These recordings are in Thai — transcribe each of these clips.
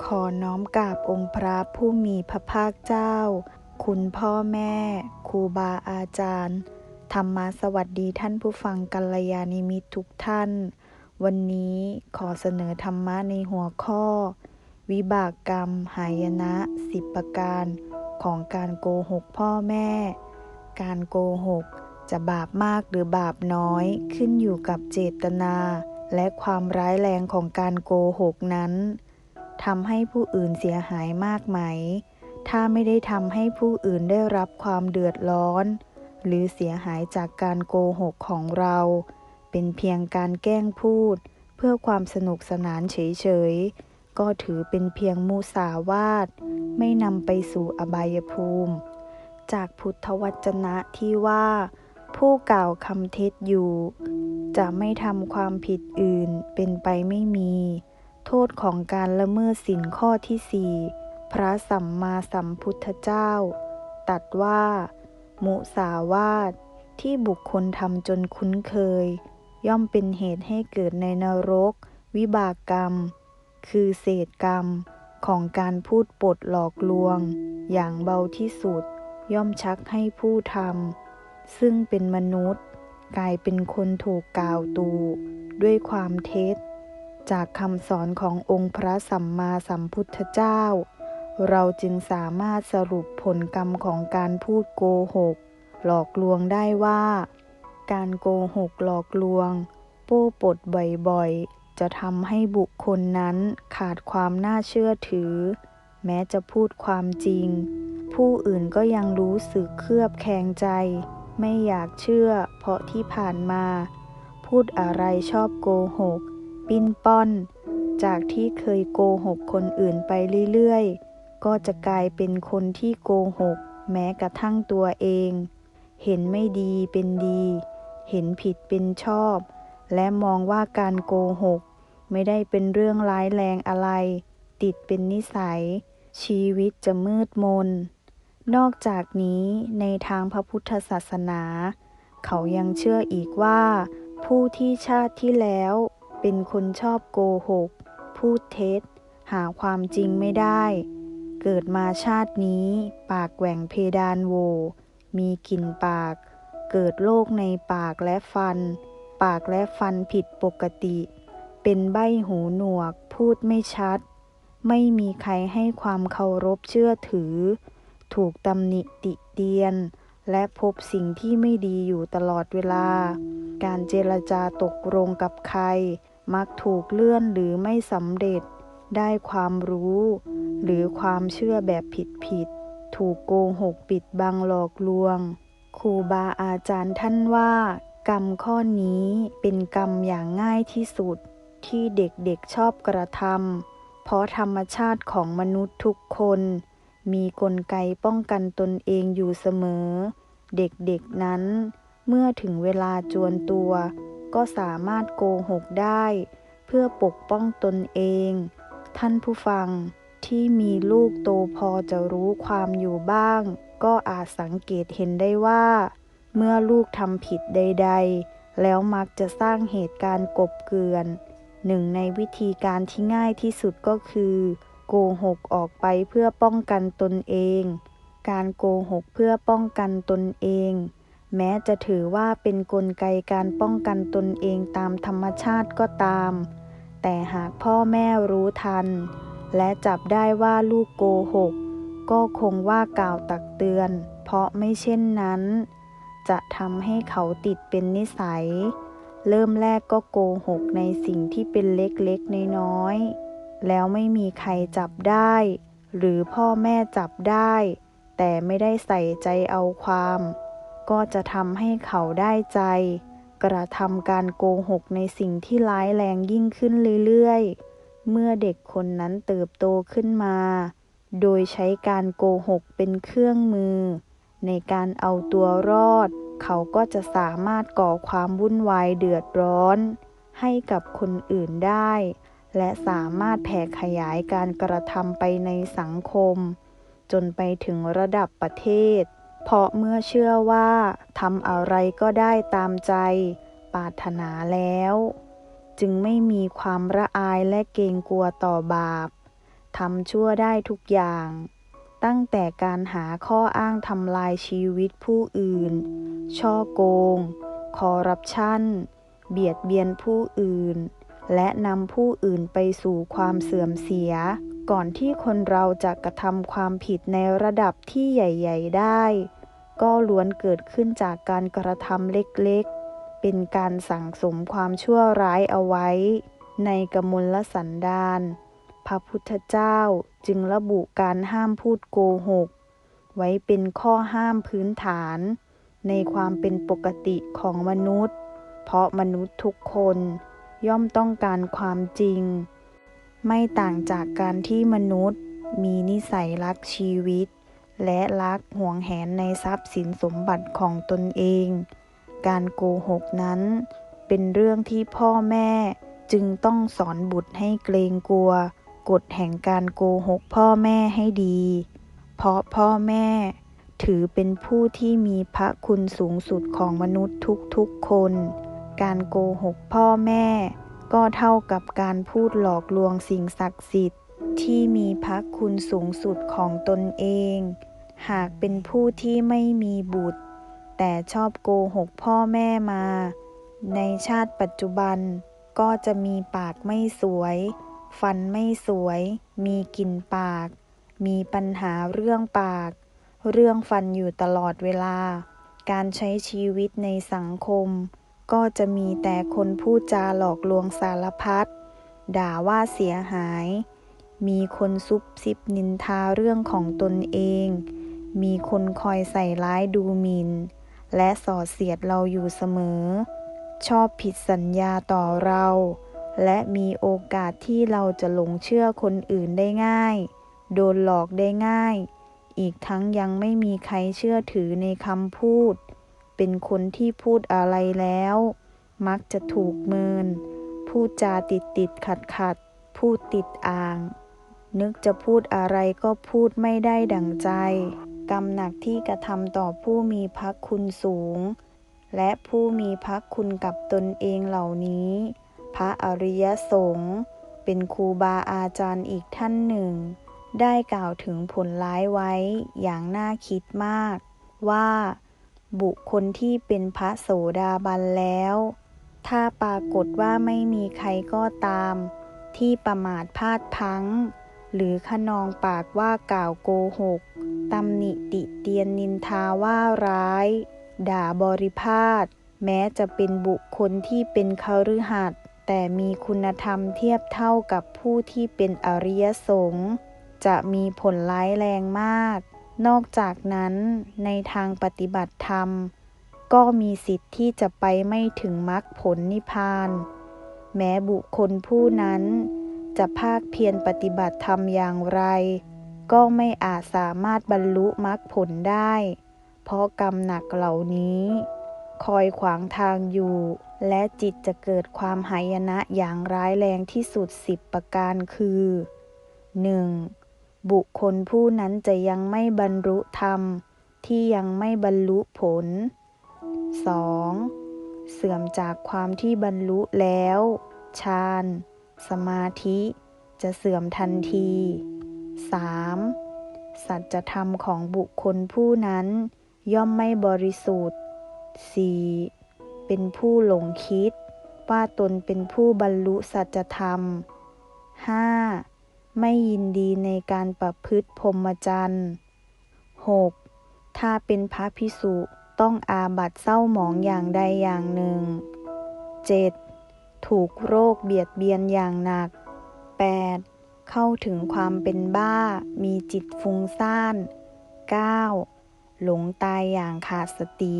ขอน้อมกราบองค์พระผู้มีพระภาคเจ้า คุณพ่อแม่ ครูบาอาจารย์ ธรรมาสวัสดีท่านผู้ฟังกัลยาณิมิตรทุกท่าน วันนี้ขอเสนอธรรมะในหัวข้อ วิบากกรรม หายนะสิบประการของการโกหกพ่อแม่ การโกหกจะบาปมากหรือบาปน้อยขึ้นอยู่กับเจตนา และความร้ายแรงของการโกหกนั้น ทำให้ผู้อื่นเสียหายมากไหม ถ้าไม่ได้ทำให้ผู้อื่นได้รับความเดือดร้อน หรือเสียหายจากการโกหกของเรา เป็นเพียงการแกล้งพูด เพื่อความสนุกสนานเฉยๆ ก็ถือเป็นเพียงมุสาวาท ไม่นำไปสู่อบายภูมิ จากพุทธวจนะที่ว่า ผู้กล่าวคำเท็จอยู่ จะไม่ทำความผิดอื่นเป็นไปไม่มี โทษของการละเมิดสินข้อที่สี่พระสัมมาสัมพุทธเจ้า ตัดว่า มุสาวาทที่บุคคลทำจนคุ้นเคย ย่อมเป็นเหตุให้เกิดในนรก วิบากกรรม คือเศษกรรมของการพูดปดหลอกลวง อย่างเบาที่สุด ย่อมชักให้ผู้ทำซึ่งเป็นมนุษย์ กลายเป็นคนถูกกล่าวตู ด้วยความเท็จ จากคำสอนขององค์พระสัมมาสัมพุทธเจ้า เราจึงสามารถสรุปผลกรรมของการพูดโกหก หลอกลวงได้ว่า การโกหกหลอกลวง โป้ปดบ่อยๆ จะทำให้บุคคลนั้นขาดความน่าเชื่อถือ แม้จะพูดความจริง ผู้อื่นก็ยังรู้สึกเคลือบแคลงใจ ไม่อยากเชื่อเพราะที่ผ่านมา พูดอะไรชอบโกหก ปิ้นป้อน จากที่เคยโกหกคนอื่นไปเรื่อยๆ ก็จะกลายเป็นคนที่โกหก แม้กระทั่งตัวเอง เห็นไม่ดีเป็นดี เห็นผิดเป็นชอบ และมองว่าการโกหก ไม่ได้เป็นเรื่องร้ายแรงอะไร ติดเป็นนิสัย ชีวิตจะมืดมน นอกจากนี้ในทางพระพุทธศาสนา เขายังเชื่ออีกว่าผู้ที่ชาติที่แล้ว เป็นคนชอบโกหก พูดเท็จ หาความจริงไม่ได้ เกิดมาชาตินี้ ปากแหว่งเพดานโว มีกลิ่นปาก เกิดโรคในปากและฟัน ปากและฟันผิดปกติ เป็นใบหูหนวก พูดไม่ชัด ไม่มีใครให้ความเคารพเชื่อถือ ถูกตำหนิติเตียนและพบสิ่งที่ไม่ดีอยู่ตลอดเวลา การเจรจาตกลงกับใคร มักถูกเลื่อนหรือไม่สำเร็จ ได้ความรู้ หรือความเชื่อแบบผิดๆ ถูกโกหกปิดบังหลอกลวง ครูบาอาจารย์ท่านว่า กรรมข้อนี้เป็นกรรมอย่างง่ายที่สุดที่เด็กๆชอบกระทำเพราะธรรมชาติของมนุษย์ทุกคน มีกลไกป้องกันตนเองอยู่เสมอ เด็กๆนั้น เมื่อถึงเวลาจวนตัว ก็สามารถโกหกได้ เพื่อปกป้องตนเอง ท่านผู้ฟังที่มีลูกโตพอจะรู้ความอยู่บ้าง ก็อาจสังเกตเห็นได้ว่า เมื่อลูกทำผิดใด ๆ แล้วมักจะสร้างเหตุการณ์กบเกลื่อน หนึ่งในวิธีการที่ง่ายที่สุดก็คือ โกหกออกไปเพื่อป้องกันตนเอง การโกหกเพื่อป้องกันตนเอง แม้จะถือว่าเป็นนกลไกการป้องกันตนเองตามธรรมชาติก็ตาม แต่หากพ่อแม่รู้ทัน และจับได้ว่าลูกโกหก ก็คงว่ากล่าวตักเตือน เพราะไม่เช่นนั้น จะทำให้เขาติดเป็นนิสัย เริ่มแรกก็โกหกในสิ่งที่เป็นเล็กๆน้อยๆแล้วไม่มีใครจับได้ หรือพ่อแม่จับได้ แต่ไม่ได้ใส่ใจเอาความ ก็จะทำให้เขาได้ใจ กระทำการโกหกในสิ่งที่ร้ายแรงยิ่งขึ้นเรื่อยๆ เมื่อเด็กคนนั้นเติบโตขึ้นมา โดยใช้การโกหกเป็นเครื่องมือ ในการเอาตัวรอด เขาก็จะสามารถก่อความวุ่นวายเดือดร้อน ให้กับคนอื่นได้ และสามารถแผ่ขยายการกระทำไปในสังคม จนไปถึงระดับประเทศ เพราะเมื่อเชื่อว่าทำอะไรก็ได้ตามใจปรารถนาแล้ว จึงไม่มีความระอายและเกรงกลัวต่อบาปทำชั่วได้ทุกอย่าง ตั้งแต่การหาข้ออ้างทำลายชีวิตผู้อื่น ช่อโกง คอร์รัปชัน เบียดเบียนผู้อื่น และนำผู้อื่นไปสู่ความเสื่อมเสีย ก่อนที่คนเราจะกระทำความผิดในระดับที่ใหญ่ ๆ ได้ ก็ล้วนเกิดขึ้นจากการกระทำเล็กๆ เป็นการสั่งสมความชั่วร้ายเอาไว้ ในกมลสันดานพระพุทธเจ้าจึงระบุการห้ามพูดโกหก ไว้เป็นข้อห้ามพื้นฐาน ในความเป็นปกติของมนุษย์ เพราะมนุษย์ทุกคนย่อมต้องการความจริง ไม่ต่างจากการที่มนุษย์ มีนิสัยรักชีวิต และรักห่วงแหนในทรัพย์สินสมบัติของตนเอง การโกหกนั้น เป็นเรื่องที่พ่อแม่จึงต้องสอนบุตรให้เกรงกลัว กฎแห่งการโกหกพ่อแม่ให้ดี เพราะพ่อแม่ ถือเป็นผู้ที่มีพระคุณสูงสุดของมนุษย์ทุกๆคน การโกหกพ่อแม่ ก็เท่ากับการพูดหลอกลวงสิ่งศักดิ์สิทธิ์ ที่มีพระคุณสูงสุดของตนเอง หากเป็นผู้ที่ไม่มีบุตร แต่ชอบโกหกพ่อแม่มา ในชาติปัจจุบันก็จะมีปากไม่สวย ฟันไม่สวย มีกลิ่นปาก มีปัญหาเรื่องปาก เรื่องฟันอยู่ตลอดเวลา การใช้ชีวิตในสังคม ก็จะมีแต่คนพูดจาหลอกลวงสารพัด ด่าว่าเสียหาย มีคนซุบซิบนินทาเรื่องของตนเอง มีคนคอยใส่ร้ายดูหมิน่น และส่อเสียดเราอยู่เสมอ ชอบผิดสัญญาต่อเรา และมีโอกาสที่เราจะหลงเชื่อคนอื่นได้ง่าย โดนหลอกได้ง่าย อีกทั้งยังไม่มีใครเชื่อถือในคำพูด เป็นคนที่พูดอะไรแล้ว มักจะถูกเมิน พูดจาติดติดขัดขัด พูดติดอ่าง นึกจะพูดอะไรก็พูดไม่ได้ดั่งใจ กรรมหนักที่กระทำต่อผู้มีพระคุณสูง และผู้มีพระคุณกับตนเองเหล่านี้ พระอริยสงฆ์เป็นครูบาอาจารย์อีกท่านหนึ่ง ได้กล่าวถึงผลร้ายไว้อย่างน่าคิดมาก ว่า บุคคลที่เป็นพระโสดาบันแล้ว ถ้าปรากฏว่าไม่มีใครก็ตาม ที่ประมาทพลาดพลั้งหรือขนองปากว่ากล่าวโกหกตำหนิติเตียนนินทาว่าร้าย ด่าบริพาทแม้จะเป็นบุคคลที่เป็นคฤหัสถ์แต่มีคุณธรรมเทียบเท่ากับผู้ที่เป็นอริยสงฆ์จะมีผลร้ายแรงมาก นอกจากนั้นในทางปฏิบัติธรรม ก็มีสิทธิ์ที่จะไปไม่ถึงมรรคผลนิพพาน แม้บุคคลผู้นั้นจะภาคเพียรปฏิบัติธรรมอย่างไร ก็ไม่อาจสามารถบรรลุมรรคผลได้ เพราะกรรมหนักเหล่านี้ คอยขวางทางอยู่ และจิตจะเกิดความหายนะอย่างร้ายแรงที่สุดสิบประการคือ 1. บุคคลผู้นั้นจะยังไม่บรรลุธรรม ที่ยังไม่บรรลุผล 2. เสื่อมจากความที่บรรลุแล้วฌานสมาธิจะเสื่อมทันที 3. สัจธรรมของบุคคลผู้นั้น ย่อมไม่บริสุทธิ์ 4. เป็นผู้หลงคิด ว่าตนเป็นผู้บรรลุสัจธรรม 5. ไม่ยินดีในการประพฤติพรหมจรรย์ 6. ถ้าเป็นพระพิสุต้องอาบัตเศร้าหมองอย่างใดอย่างหนึ่ง 7. ถูกโรคเบียดเบียนอย่างหนัก 8. เข้าถึงความเป็นบ้า มีจิตฟุ้งซ่าน 9. หลงตายอย่างขาดสติ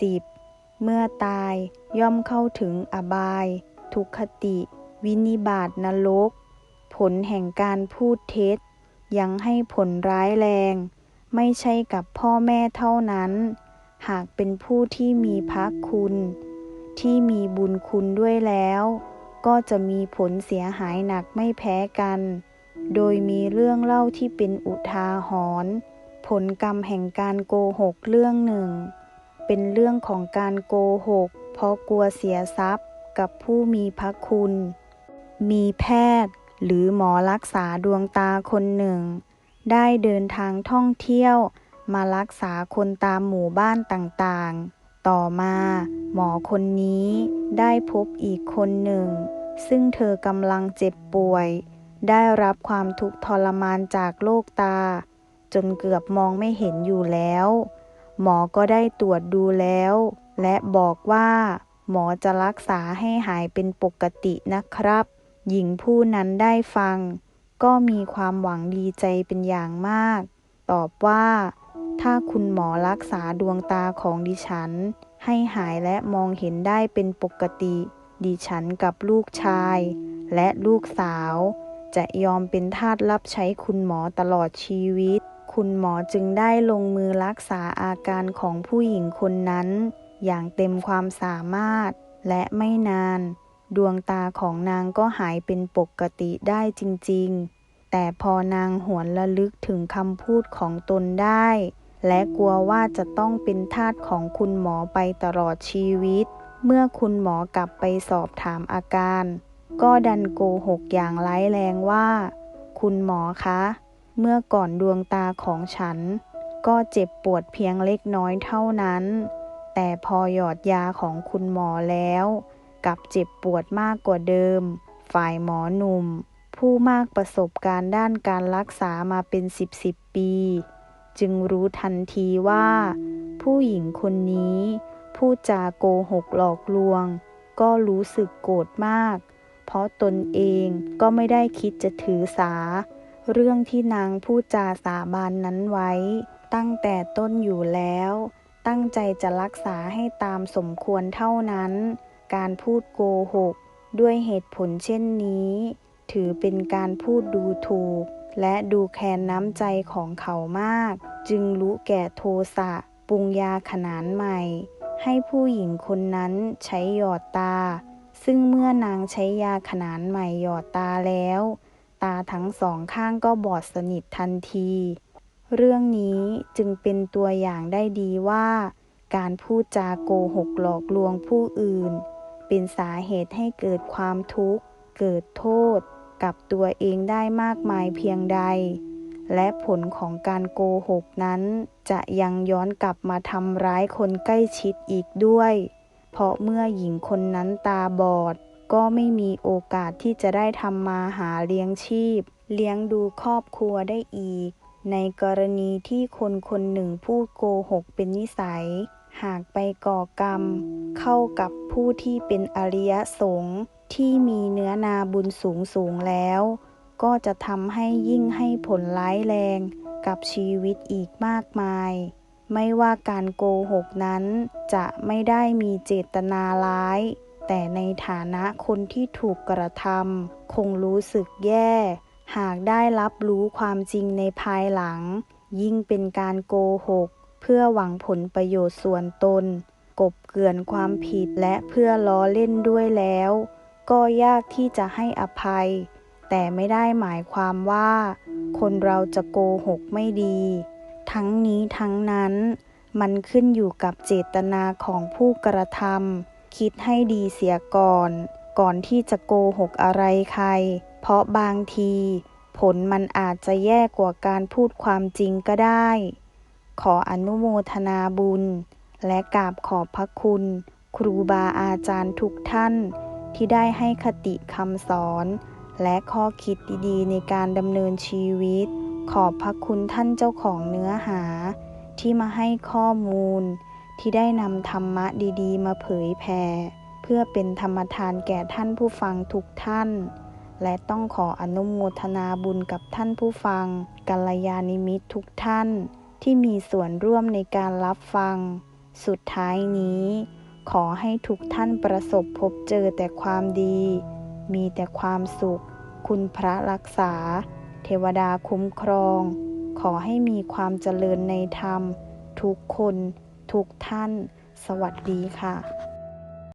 10. เมื่อตายย่อมเข้าถึงอบาย ทุกขติ วินิบาตนรก ผลแห่งการพูดเท็จ ยังให้ผลร้ายแรง ไม่ใช่กับพ่อแม่เท่านั้น หากเป็นผู้ที่มีพระคุณ ที่มีบุญคุณด้วยแล้ว ก็จะมีผลเสียหายหนักไม่แพ้กัน โดยมีเรื่องเล่าที่เป็นอุทาหรณ์ผลกรรมแห่งการโกหกเรื่องหนึ่ง เป็นเรื่องของการโกหก เพราะกลัวเสียทรัพย์กับผู้มีพระคุณ มีแพทย์ หรือหมอรักษาดวงตาคนหนึ่ง ได้เดินทางท่องเที่ยว มารักษาคนตามหมู่บ้านต่างๆ ต่อมาหมอคนนี้ได้พบอีกคนหนึ่ง ซึ่งเธอกำลังเจ็บป่วย ได้รับความทุกข์ทรมานจากโรคตา จนเกือบมองไม่เห็นอยู่แล้ว หมอก็ได้ตรวจดูแล้ว และบอกว่า หมอจะรักษาให้หายเป็นปกตินะครับ หญิงผู้นั้นได้ฟัง ก็มีความหวังดีใจเป็นอย่างมาก ตอบว่า ถ้าคุณหมอรักษาดวงตาของดิฉัน ให้หายและมองเห็นได้เป็นปกติ ดิฉันกับลูกชาย และลูกสาว จะยอมเป็นทาสรับใช้คุณหมอตลอดชีวิต คุณหมอจึงได้ลงมือรักษาอาการของผู้หญิงคนนั้น อย่างเต็มความสามารถและไม่นาน ดวงตาของนางก็หายเป็นปกติได้จริงๆ แต่พอนางหวนระลึกถึงคำพูดของตนได้ และกลัวว่าจะต้องเป็นทาสของคุณหมอไปตลอดชีวิต เมื่อคุณหมอกลับไปสอบถามอาการ ก็ดันโกหกอย่างร้ายแรงว่า คุณหมอคะ เมื่อก่อนดวงตาของฉัน ก็เจ็บปวดเพียงเล็กน้อยเท่านั้น แต่พอหยอดยาของคุณหมอแล้ว กับเจ็บปวดมากกว่าเดิม ฝ่ายหมอหนุ่ม ผู้มากประสบการณ์ด้านการรักษามาเป็นสิบสิบปี จึงรู้ทันทีว่า ผู้หญิงคนนี้พูดจาโกหกหลอกลวง ก็รู้สึกโกรธมาก เพราะตนเองก็ไม่ได้คิดจะถือสา เรื่องที่นางพูดจาสาบานนั้นไว้ ตั้งแต่ต้นอยู่แล้ว ตั้งใจจะรักษาให้ตามสมควรเท่านั้น การพูดโกหก ด้วยเหตุผลเช่นนี้ ถือเป็นการพูดดูถูก และดูแคลนน้ำใจของเขามาก จึงรู้แก่โทสะปรุงยาขนานใหม่ ให้ผู้หญิงคนนั้นใช้หยอดตา ซึ่งเมื่อนางใช้ยาขนานใหม่หยอดตาแล้ว ตาทั้งสองข้างก็บอดสนิททันที เรื่องนี้จึงเป็นตัวอย่างได้ดีว่าการพูดจาโกหกหลอกลวงผู้อื่น เป็นสาเหตุให้เกิดความทุกข์ เกิดโทษ กับตัวเองได้มากมายเพียงใด และผลของการโกหกนั้น จะยังย้อนกลับมาทำร้ายคนใกล้ชิดอีกด้วย เพราะเมื่อหญิงคนนั้นตาบอด ก็ไม่มีโอกาสที่จะได้ทำมาหาเลี้ยงชีพ เลี้ยงดูครอบครัวได้อีก ในกรณีที่คนคนหนึ่งพูดโกหกเป็นนิสัย หากไปก่อกรรม เข้ากับผู้ที่เป็นอริยสงฆ์ที่มีเนื้อนาบุญสูงสูงแล้ว ก็จะทำให้ยิ่งให้ผลร้ายแรงกับชีวิตอีกมากมาย ไม่ว่าการโกหกนั้นจะไม่ได้มีเจตนาร้าย แต่ในฐานะคนที่ถูกกระทำคงรู้สึกแย่ หากได้รับรู้ความจริงในภายหลัง ยิ่งเป็นการโกหก เพื่อหวังผลประโยชน์ส่วนตน กบเกลื่อนความผิดและเพื่อล้อเล่นด้วยแล้ว ก็ยากที่จะให้อภัย แต่ไม่ได้หมายความว่า คนเราจะโกหกไม่ดี ทั้งนี้ทั้งนั้น มันขึ้นอยู่กับเจตนาของผู้กระทำคิดให้ดีเสียก่อน ก่อนที่จะโกหกอะไรใคร เพราะบางที ผลมันอาจจะแย่กว่าการพูดความจริงก็ได้ ขออนุโมทนาบุญ และกราบขอบพระคุณ ครูบาอาจารย์ทุกท่าน ที่ได้ให้คติคำสอน และข้อคิดดีๆ ในการดำเนินชีวิต ขอบพระคุณท่านเจ้าของเนื้อหา ที่มาให้ข้อมูล ที่ได้นำธรรมะดีๆ มาเผยแผ่เพื่อเป็นธรรมทานแก่ท่านผู้ฟังทุกท่านและต้องขออนุโมทนาบุญกับท่านผู้ฟังกัลยาณิมิตรทุกท่าน ที่มีส่วนร่วมในการรับฟัง สุดท้ายนี้ ขอให้ทุกท่านประสบพบเจอแต่ความดี มีแต่ความสุข คุณพระรักษา เทวดาคุ้มครอง ขอให้มีความเจริญในธรรม ทุกคน ทุกท่าน สวัสดีค่ะ